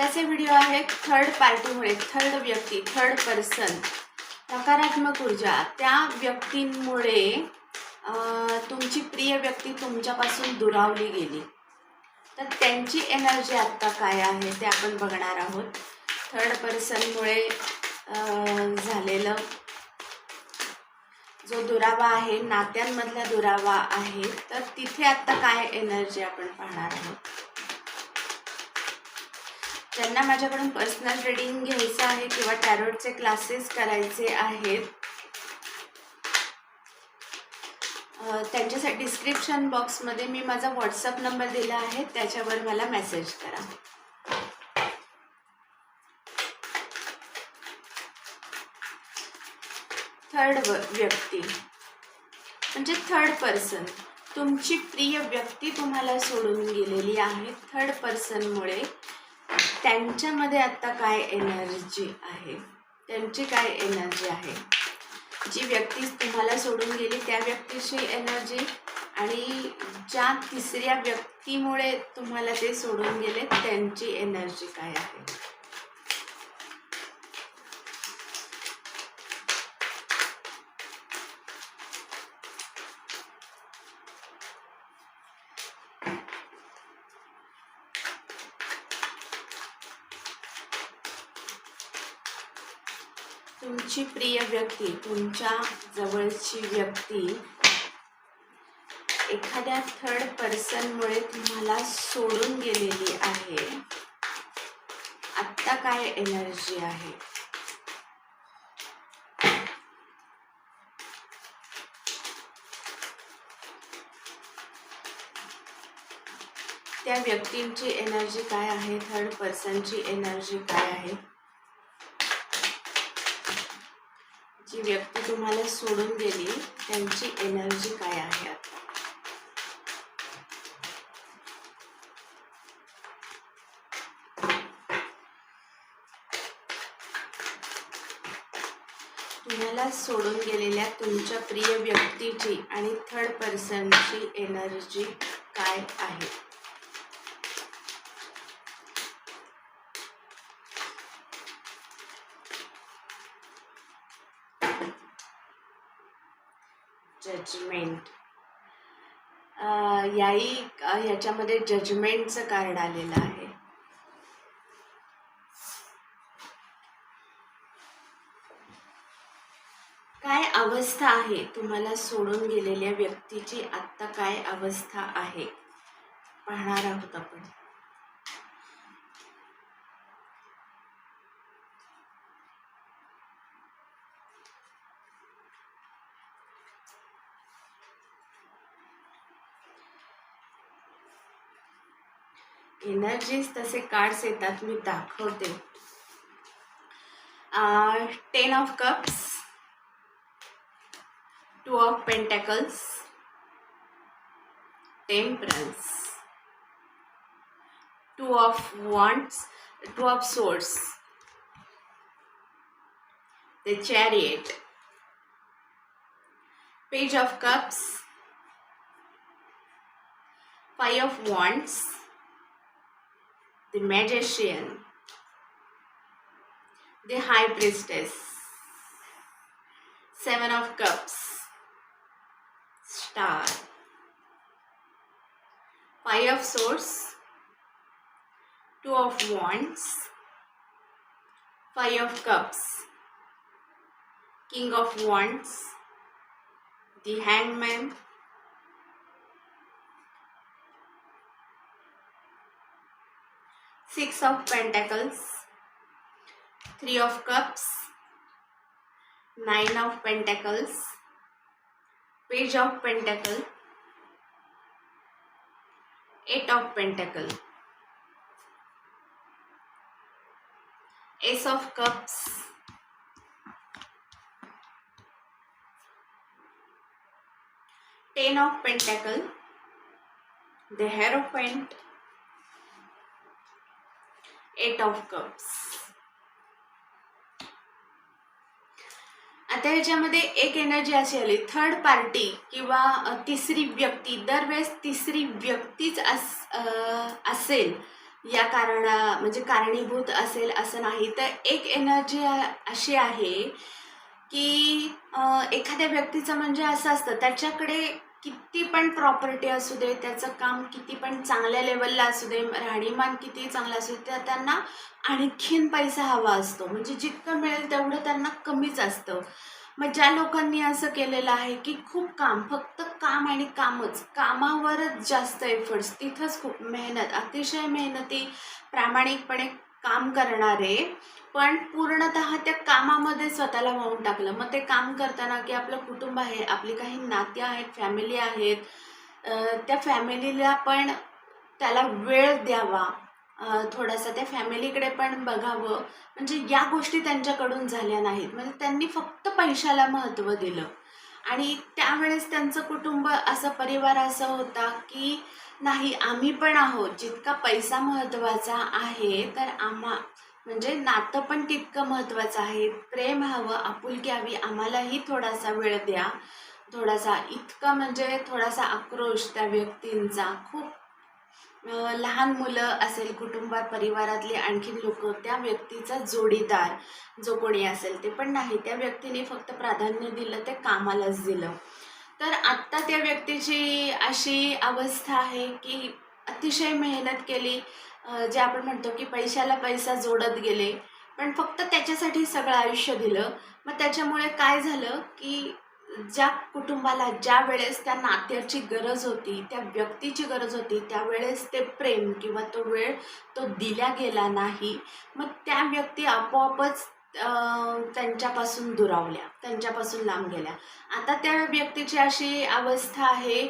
आत्ताचे व्हिडिओ आहे थर्ड पार्टीमुळे थर्ड व्यक्ती थर्ड पर्सन नकारात्मक ऊर्जा. त्या व्यक्तींमुळे तुमची प्रिय व्यक्ती तुमच्यापासून दुरावली गेली. तर त्यांची एनर्जी आत्ता काय आहे ते आपण बघणार आहोत. थर्ड पर्सनमुळे झालेलं जो दुरावा आहे नात्यांमधला दुरावा आहे तर तिथे आत्ता काय एनर्जी आपण पाहणार आहोत? ज्यांना माझ्याकडून पर्सनल रीडिंग घ्यायचं आहे किंवा टॅरोटचे क्लासेस करायचे आहेत त्यांच्यासाठी डिस्क्रिप्शन बॉक्समध्ये मी माझा व्हॉट्सअप नंबर दिला आहे त्याच्यावर मला मेसेज करा. थर्ड व्यक्ती. म्हणजे थर्ड पर्सन तुमची प्रिय व्यक्ती तुम्हाला सोडून गेलेली आहे. थर्ड पर्सनमुळे त्यांच्यामध्ये आत्ता काय एनर्जी आहे? त्यांची काय एनर्जी आहे? जी व्यक्ती तुम्हाला सोडून गेली त्या व्यक्तीची एनर्जी आणि ज्या तिसऱ्या व्यक्तीमुळे तुम्हाला ते सोडून गेले त्यांची एनर्जी काय आहे? तुमची प्रिय व्यक्ती तुमच्या जवळची व्यक्ती एखाद्या थर्ड पर्सनमुळे तुम्हाला सोडून गेलेली आहे. आत्ता काय एनर्जी आहे? त्या व्यक्तींची एनर्जी काय आहे? थर्ड पर्सनची एनर्जी काय आहे? जी व्यक्ती तुम्हाला सोडून गेली त्यांची एनर्जी काय आहे आता? तुम्हाला सोडून गेलेल्या तुमच्या प्रिय व्यक्तीची आणि थर्ड पर्सनची एनर्जी काय आहे? जजमेंट याही ह्याच्यामध्ये जजमेंटचं कार्ड आलेलं आहे. काय अवस्था आहे? तुम्हाला सोडून गेलेल्या व्यक्तीची आत्ता काय अवस्था आहे? पाहणार आहोत आपण. एनर्जीज तसे कार्ड्स येतात मी दाखवते. Ten of cups two of pentacles temperance two of wands two of swords the chariot page of cups five of wands the magician the high priestess seven of cups star five of swords two of wands five of cups king of wands the hangman six of pentacles. Three of cups. Nine of pentacles. Page of pentacle. Eight of pentacle. Ace of cups. Ten of pentacle. The hierophant eight of cups आता ह्याच्यामध्ये एक energy अशी आली. Third party किंवा तिसरी व्यक्ती. दरवेळेस तिसरी व्यक्तीच अस असेल. या कारणा म्हणजे कारणीभूत असेल असं नाही. तर एक एनर्जी अशी आहे की एखाद्या व्यक्तीचं म्हणजे असं असतं. त्याच्याकडे किती पण प्रॉपर्टी असू दे त्याचं काम किती पण चांगल्या लेवलला असू दे राहणीमान किती चांगलं असू दे त्या त्यांना आणखीन पैसा हवा असतो. म्हणजे जितकं मिळेल तेवढं त्यांना कमीच असतं. मग ज्या लोकांनी असं केलेलं आहे की खूप काम फक्त काम आणि कामच कामावरच जास्त एफर्ट्स तिथंच खूप मेहनत अतिशय मेहनती प्रामाणिकपणे काम करणारे पण पूर्णत त्या कामामध्ये स्वतःला वाहून टाकलं. मग ते काम करताना की आपलं कुटुंब आहे आपली काही नाती आहेत फॅमिली आहेत त्या फॅमिलीला पण त्याला वेळ द्यावा. थोडासा त्या फॅमिलीकडे पण बघावं. म्हणजे या गोष्टी त्यांच्याकडून झाल्या नाहीत. म्हणजे त्यांनी फक्त पैशाला महत्त्व दिलं. आणि त्यावेळेस त्यांचं कुटुंब असं परिवार असा होता की नाही आम्ही पण आहोत. जितका पैसा महत्त्वाचा आहे तर आम्हा म्हणजे नातं पण तितकं महत्त्वाचं आहे. प्रेम हवं आपुलकी हवी आम्हालाही थोडासा वेळ द्या. थोडासा इतका म्हणजे थोडासा आक्रोश त्या व्यक्तींचा. खूप लहान मुलं असेल कुटुंबात परिवारातले आणखीन लोक त्या व्यक्तीचा जोडीदार जो कोणी असेल ते पण नाही. त्या व्यक्तीने फक्त प्राधान्य दिलं ते कामालाच दिलं. तर आत्ता त्या व्यक्तीची अशी अवस्था आहे की अतिशय मेहनत केली जे आपण म्हणतो की पैशाला पैसा जोडत गेले पण फक्त त्याच्यासाठी सगळं आयुष्य दिलं. मग त्याच्यामुळे काय झालं की ज्या कुटुंबाला ज्या वेळेस त्या नात्याची गरज होती त्या व्यक्तीची गरज होती त्यावेळेस ते प्रेम किंवा तो वेळ तो दिला गेला नाही. मग त्या व्यक्ती आपोआपच त्यांच्यापासून दुरावल्या त्यांच्यापासून लांब गेल्या. आता त्या व्यक्तीची अशी अवस्था आहे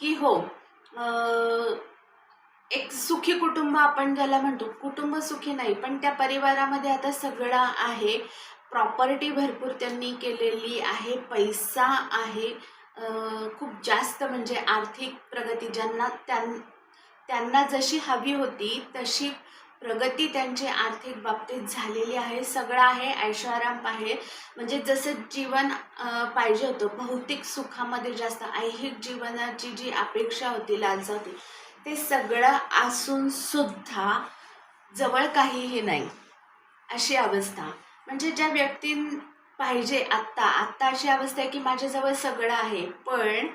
की हो एक सुखी कुटुंब आपण ज्याला म्हणतो कुटुंब सुखी नाही पण त्या परिवारामध्ये आता सगळं आहे. प्रॉपर्टी भरपूर त्यांनी केलेली आहे पैसा आहे खूप जास्त म्हणजे आर्थिक प्रगती ज्यांना त्यां त्यांना जशी हवी होती तशी प्रगती त्यांची आर्थिक बाबतीत झालेली आहे सगळं आहे ऐषाराम आहे. म्हणजे जसं जीवन पाहिजे होतं भौतिक सुखामध्ये जास्त ऐहिक जीवनाची जी अपेक्षा होती लालसा होती ते सगळं असून सुद्धा जवळ काहीही नाही अशी अवस्था. म्हणजे ज्या व्यक्ती पाहिजे आत्ता आत्ता अशी अवस्था आहे की माझ्याजवळ सगळं आहे पण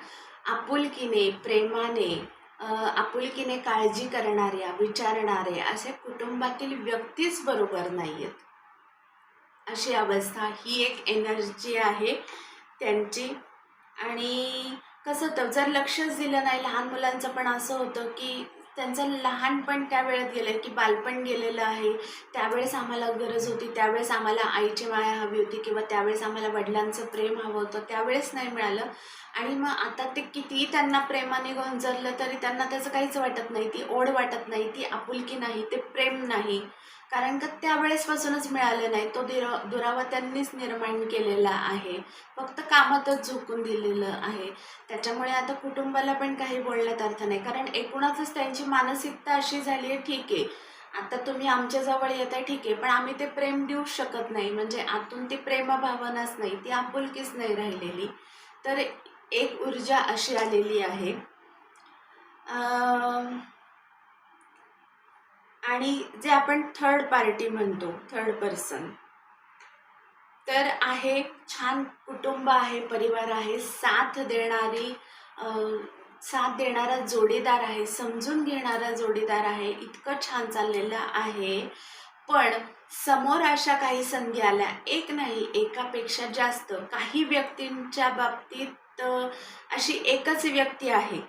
आपुलकीने प्रेमाने आपुलकीने काळजी करणाऱ्या विचारणारे असे कुटुंबातील व्यक्तीच बरोबर नाही आहेत अशी अवस्था ही एक एनर्जी आहे त्यांची. आणि कसं होतं जर लक्षच दिलं नाही लहान मुलांचं पण असं होतं की त्यांचं लहानपण त्या वेळेत गेलं की बालपण गेलेलं आहे. त्यावेळेस आम्हाला गरज होती त्यावेळेस आम्हाला आईची माया हवी होती किंवा त्यावेळेस आम्हाला वडिलांचं प्रेम हवं होतं त्यावेळेस नाही मिळालं. आणि मग आता ते कितीही त्यांना प्रेमाने गोंजरलं तरी त्यांना त्याचं काहीच वाटत नाही ती ओढ वाटत नाही ती आपुलकी नाही ते प्रेम नाही. कारण का त्यावेळेसपासूनच मिळालं नाही. तो दिर दुरावा त्यांनीच निर्माण केलेला आहे. फक्त कामातच झोकून दिलेलं आहे. त्याच्यामुळे आता कुटुंबाला पण काही बोलण्यात अर्थ नाही. कारण एकूणच त्यांची मानसिकता अशी झाली आहे ठीक आहे. आता तुम्ही आमच्याजवळ येत आहे ठीक आहे. पण आम्ही ते प्रेम देऊ शकत नाही. म्हणजे आतून ती प्रेमभावनाच नाही. ती आपुलकीच नाही राहिलेली. तर एक ऊर्जा अशी आलेली आहे. आणि जे आपण थर्ड पार्टी म्हणतो थर्ड पर्सन तर आहे छान कुटुंब आहे परिवार आहे साथ देणारी साथ देणारा जोडीदार आहे समजून घेणारा जोडीदार आहे इतकं छान चाललेलं आहे. पण समोर अशा काही संधी आल्या एक नाही एकापेक्षा जास्त. काही व्यक्तींच्या बाबतीत अशी एकच व्यक्ती आहे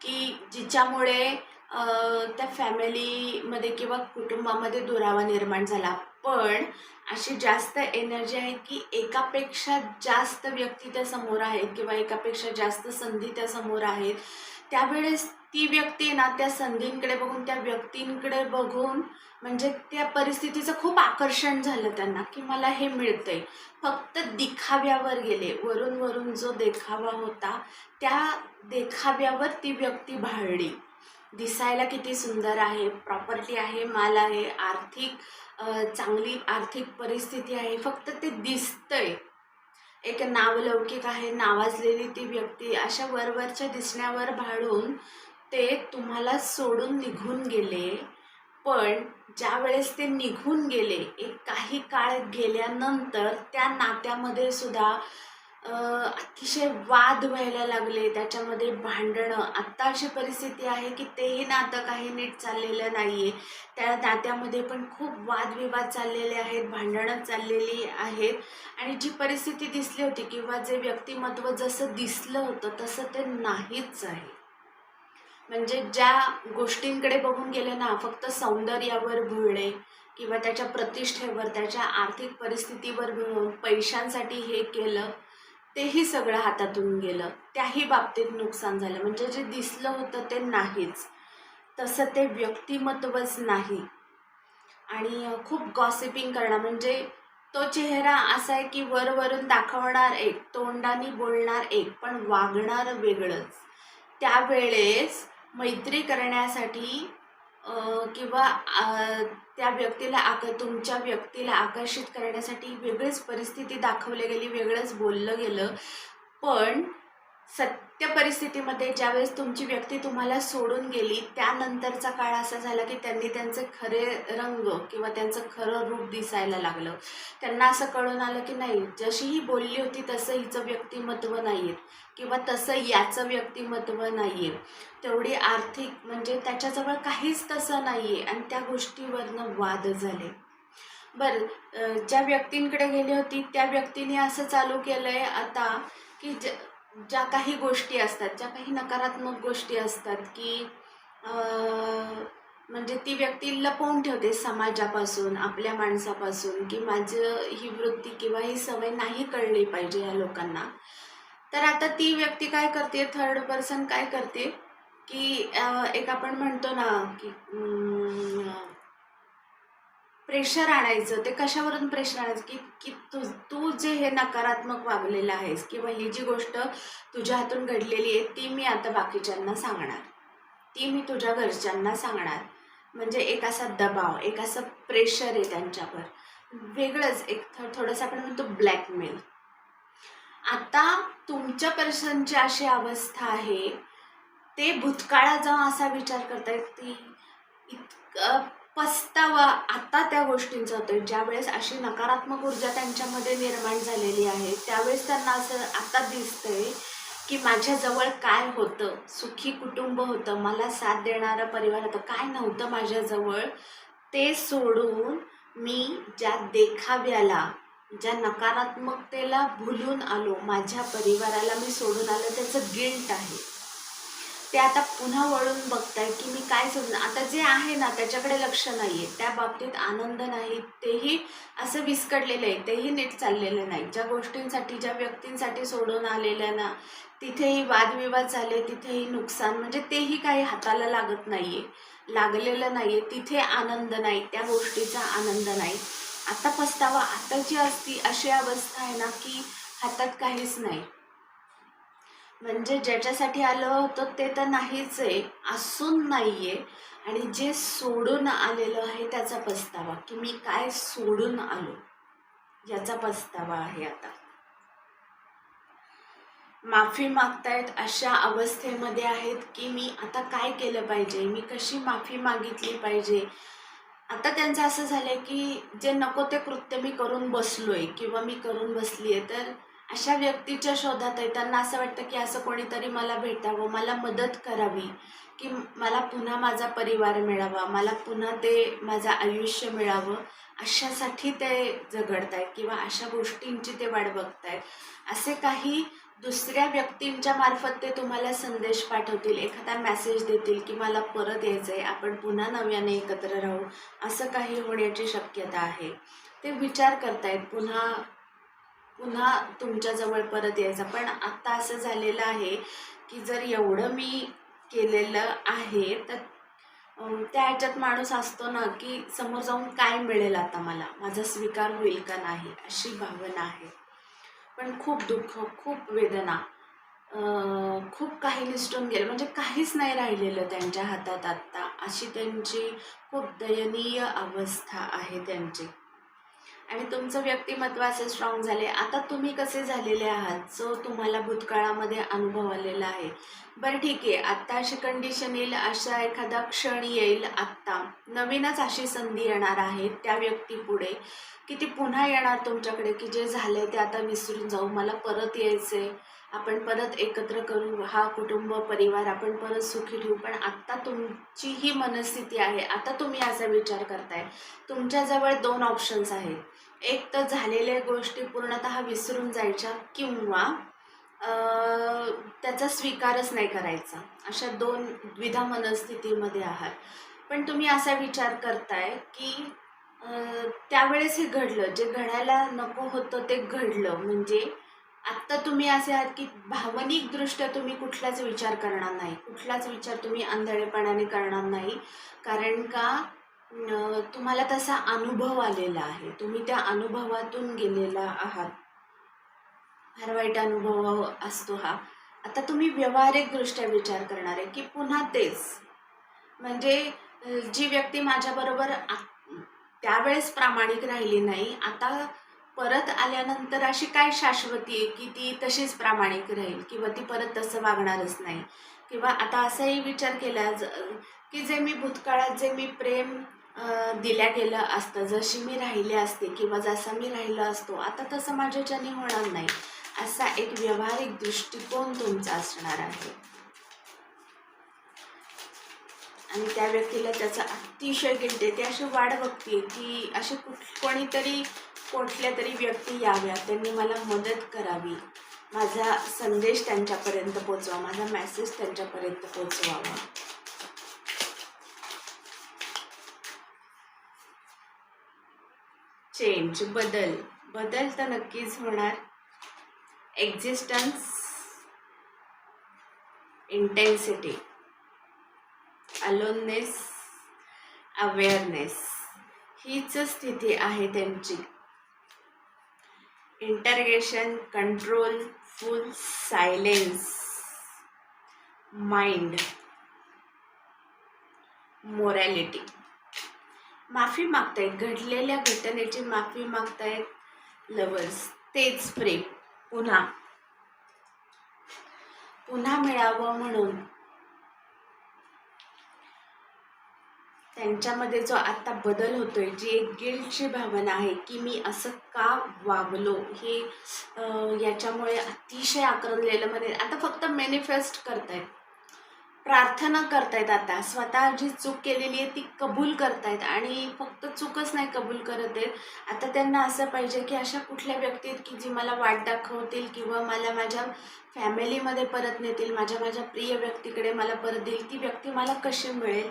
की जिच्यामुळे त्या फॅमिलीमध्ये किंवा कुटुंबामध्ये दुरावा निर्माण झाला. पण अशी जास्त एनर्जी आहे की एकापेक्षा जास्त व्यक्ती त्या समोर आहेत किंवा एकापेक्षा जास्त संधी त्या समोर आहेत त्यावेळेस ती व्यक्ती ना त्या संधींकडे बघून त्या व्यक्तींकडे बघून म्हणजे त्या परिस्थितीचं खूप आकर्षण झालं त्यांना की मला हे मिळतंय. फक्त दिखाव्यावर गेले. वरून वरून जो देखावा होता त्या देखाव्यावर ती व्यक्ती भाळली. दिसायला किती सुंदर आहे प्रॉपर्टी आहे माल आहे आर्थिक चांगली आर्थिक परिस्थिती आहे फक्त ते दिसतंय. एक नावलौकिक आहे नावाजलेली ती व्यक्ती अशा वरवरच्या दिसण्यावर भाळून ते तुम्हाला सोडून निघून गेले. पण ज्या वेळेस ते निघून गेले एक काही काळ गेल्यानंतर त्या नात्यामध्ये सुद्धा अतिशय वाद व्हायला लागले. त्याच्यामध्ये भांडणं. आत्ता अशी परिस्थिती आहे की तेही नातं काही नीट चाललेलं नाही आहे त्या नात्यामध्ये पण खूप वादविवाद चाललेले आहेत भांडणं चाललेली आहेत. आणि जी परिस्थिती दिसली होती किंवा जे व्यक्तिमत्व जसं दिसलं होतं तसं ते नाहीच आहे. म्हणजे ज्या गोष्टींकडे बघून गेले ना फक्त सौंदर्यावर भुलणे किंवा त्याच्या प्रतिष्ठेवर त्याच्या आर्थिक परिस्थितीवर भिळून पैशांसाठी हे केलं तेही सगळं हातातून गेलं. त्याही बाबतीत नुकसान झालं. म्हणजे जे दिसलं होतं ते नाहीच. तसं ते व्यक्तिमत्वच नाही. आणि खूप गॉसिपिंग करणं म्हणजे तो चेहरा असा आहे की वरवरून दाखवणार एक तोंडाने बोलणार एक पण वागणार वेगळंच. त्यावेळेस मैत्री करण्यासाठी किंवा त्या व्यक्तीला आक तुमच्या व्यक्तीला आकर्षित करण्यासाठी वेगळीच परिस्थिती दाखवली गेली वेगळंच बोललं गेलं. पण सत्य परिस्थितीमध्ये ज्यावेळेस तुमची व्यक्ती तुम्हाला सोडून गेली त्यानंतरचा काळ असा झाला की त्यांनी त्यांचे खरे रंग किंवा त्यांचं खरं रूप दिसायला लागलं. त्यांना असं कळून आलं की नाही जशी ही बोलली होती तसं हिचं व्यक्तिमत्व नाही आहे किंवा तसं याचं व्यक्तिमत्व नाही आहे तेवढी आर्थिक म्हणजे त्याच्याजवळ काहीच तसं नाही आहे आणि त्या गोष्टीवरनं वाद झाले. बरं ज्या व्यक्तींकडे गेली होती त्या व्यक्तीने असं चालू केलं आहे आता की ज ज्या काही गोष्टी असतात ज्या काही नकारात्मक गोष्टी असतात की म्हणजे ती व्यक्ती लपवून ठेवते समाजापासून आपल्या माणसापासून की माझं ही वृत्ती किंवा ही सवय नाही कळली पाहिजे या लोकांना. तर आता ती व्यक्ती काय करते? थर्ड पर्सन काय करते? की एक आपण म्हणतो ना की प्रेशर आणायचं ते कशावरून प्रेशर आणायचं? की की तू तू जे हे नकारात्मक वागलेलं आहेस किंवा ही जी गोष्ट तुझ्या हातून घडलेली आहे ती मी आता बाकीच्यांना सांगणार. ती मी तुझ्या घरच्यांना सांगणार. म्हणजे एक असा दबाव एक असं प्रेशर आहे त्यांच्यावर. वेगळंच एक थ थोडंसं आपण म्हणतो ब्लॅकमेल आता तुमच्या पर्सनची अशी अवस्था आहे ते भूतकाळात जाऊन असा विचार करतायत की इतकं पस्तावा आता त्या गोष्टींचा होतोय. ज्यावेळेस अशी नकारात्मक ऊर्जा त्यांच्यामध्ये निर्माण झालेली आहे त्यावेळेस त्यांना असं आता दिसतंय की माझ्याजवळ काय होतं? सुखी कुटुंब होतं मला साथ देणारं परिवार होतं काय नव्हतं माझ्याजवळ ते सोडून मी ज्या देखाव्याला ज्या नकारात्मकतेला भुलून आलो माझ्या परिवाराला मी सोडून आलो त्याचं गिल्ट आहे. ते आता पुन्हा वळून बघताय की मी काय सोडून आता जे आहे ना त्याच्याकडे लक्ष नाही आहे त्या बाबतीत आनंद नाही तेही असं विस्कडलेलं आहे तेही नीट चाललेलं नाही. ज्या गोष्टींसाठी ज्या व्यक्तींसाठी सोडून आलेल्या ना तिथेही वादविवाद झाले तिथेही नुकसान म्हणजे तेही काही हाताला लागत नाही आहे लागलेलं नाही आहे तिथे आनंद नाही त्या गोष्टीचा आनंद नाही. आता पस्तावा आता जी असती अशी अवस्था आहे ना की हातात काहीच नाही. म्हणजे ज्याच्यासाठी आलं होतं ते तर नाहीच आहे असून नाही आहे आणि जे सोडून आलेलं आहे त्याचा पस्तावा. की मी काय सोडून आलो? याचा पस्तावा आहे आता. माफी मागतायत अशा अवस्थेमध्ये आहेत की मी आता काय केलं पाहिजे? मी कशी माफी मागितली पाहिजे? आता त्यांचं असं झालंय की जे नको ते कृत्य मी करून बसलोय. किंवा मी करून बसली आहे तर अशा व्यक्तीच्या शोधात आहे त्यांना असं वाटतं की असं कोणीतरी मला भेटावं मला मदत करावी की मला पुन्हा माझा परिवार मिळावा मला पुन्हा ते माझं आयुष्य मिळावं अशासाठी ते झगडत आहेत किंवा अशा गोष्टींची ते वाट आहेत असे काही दुसऱ्या व्यक्तींच्या मार्फत ते तुम्हाला संदेश पाठवतील एखादा मेसेज देतील की मला परत यायचं आहे आपण पुन्हा नव्याने एकत्र राहू असं काही होण्याची शक्यता आहे. ते विचार करतायत पुन्हा पुन्हा तुमच्याजवळ परत यायचा. पण आत्ता असं झालेलं आहे की जर एवढं मी केलेलं आहे तर त्या ह्याच्यात माणूस असतो ना की समोर जाऊन काय मिळेल आता मला? माझा स्वीकार होईल का नाही? अशी भावना आहे. पण खूप दुःख खूप वेदना खूप काही निसटून गेलं. म्हणजे काहीच नाही राहिलेलं त्यांच्या हातात आत्ता अशी त्यांची खूप दयनीय अवस्था आहे त्यांची. आणि तुमचं व्यक्तिमत्व असे स्ट्रॉंग झाले. आता तुम्ही कसे झालेले आहात? जो तुम्हाला भूतकाळामध्ये अनुभव आलेला आहे. बरं ठीक आहे. आत्ता अशी कंडिशन येईल अशा एखादा क्षण येईल आत्ता. नवीनच अशी संधी येणार आहे त्या व्यक्तीपुढे. की ती पुन्हा येणार तुमच्याकडे? की जे झालं ते आता विसरून जाऊ. मला परत यायचं आहे आपण परत एकत्र करू. हा कुटुंब परिवार आपण परत सुखी ठेवू. पण आत्ता तुमची ही मनस्थिती आहे. आता तुम्ही असा विचार करताय. तुमच्याजवळ दोन ऑप्शन्स आहेत. एक तर झालेल्या गोष्टी पूर्णतः विसरून जायच्या किंवा त्याचा स्वीकारच नाही करायचा. अशा दोन द्विधा मनस्थितीमध्ये आहात. पण तुम्ही असा विचार करताय की त्यावेळेस हे घडलं. जे घडायला नको होतं ते घडलं. म्हणजे आत्ता तुम्ही असे आहात की भावनिकदृष्ट्या तुम्ही कुठलाच विचार करणार नाही. कुठलाच विचार तुम्ही आंधळेपणाने करणार नाही. कारण का तुम्हाला तसा अनुभव आलेला आहे. तुम्ही त्या अनुभवातून गेलेला आहात. फार वाईट अनुभव असतो हा. आता तुम्ही व्यवहारिकदृष्ट्या विचार करणार आहे की पुन्हा तेच. म्हणजे जी व्यक्ती माझ्याबरोबर त्यावेळेस प्रामाणिक राहिली नाही आता परत आल्यानंतर अशी काय शाश्वती आहे की ती तशीच प्रामाणिक राहील किंवा ती परत तसं वागणारच नाही? किंवा आता असाही विचार केला की जे मी भूतकाळात जे मी प्रेम दिल्या गेलं असतं. जशी मी राहिले असते किंवा जसा मी राहिलो असतो आता तसं माझ्याच्याने होणार नाही असा एक व्यावहारिक दृष्टिकोन तुमचा असणार आहे. आणि त्या व्यक्तीला त्याचा अतिशय गिल्ट आहे ती अशी वाट बघते की असे कुठ कोणीतरी कुठल्या तरी व्यक्ती याव्या. त्यांनी मला मदत करावी. माझा संदेश त्यांच्यापर्यंत पोचवा माझा मेसेज त्यांच्यापर्यंत पोचवावा चेंज बदल. बदल तर नक्कीच होणार. एक्झिस्टन्स इंटेन्सिटी अलोननेस अवेअरनेस हीच स्थिती आहे त्यांची. Interrogation control full silence mind morality माफी मागतायत. घडलेल्या घटनेची माफी मागतायत लवर्स तेच प्रेम. पुन्हा. पुन्हा मिळावं म्हणून. त्यांच्यामध्ये जो आता बदल होतोय जी एक गिल्टची भावना आहे की मी असं का वागलो हे याच्यामुळे अतिशय आक्रमलेलं मध्ये आता फक्त मॅनिफेस्ट करतायत. प्रार्थना करतायत आता. स्वतः जी चूक केलेली आहे ती कबूल करतायत आणि फक्त चूकच नाही कबूल करत आहेत. आता त्यांना असं पाहिजे की अशा कुठल्या व्यक्ती आहेत की जी मला वाट दाखवतील किंवा मला माझ्या फॅमिलीमध्ये परत नेतील माझ्या माझ्या प्रिय व्यक्तीकडे मला परत देईल ती व्यक्ती मला कशी मिळेल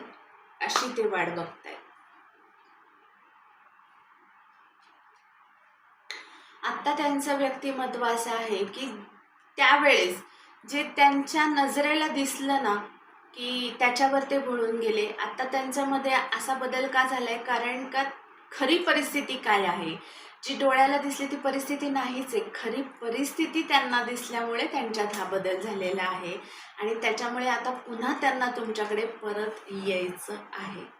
अशी ते वाट बघतायत. आत्ता त्यांचं व्यक्तिमत्व असं आहे की त्यावेळेस जे त्यांच्या नजरेला दिसलं ना की त्याच्यावर ते बोलून गेले. आता त्यांच्यामध्ये असा बदल का झाला आहे कारण का खरी परिस्थिती काय आहे? जी डोळ्याला दिसली ती परिस्थिती नाहीच आहे. खरी परिस्थिती त्यांना दिसल्यामुळे त्यांच्यात हा बदल झालेला आहे. आणि त्याच्यामुळे आता पुन्हा त्यांना तुमच्याकडे परत यायचं आहे.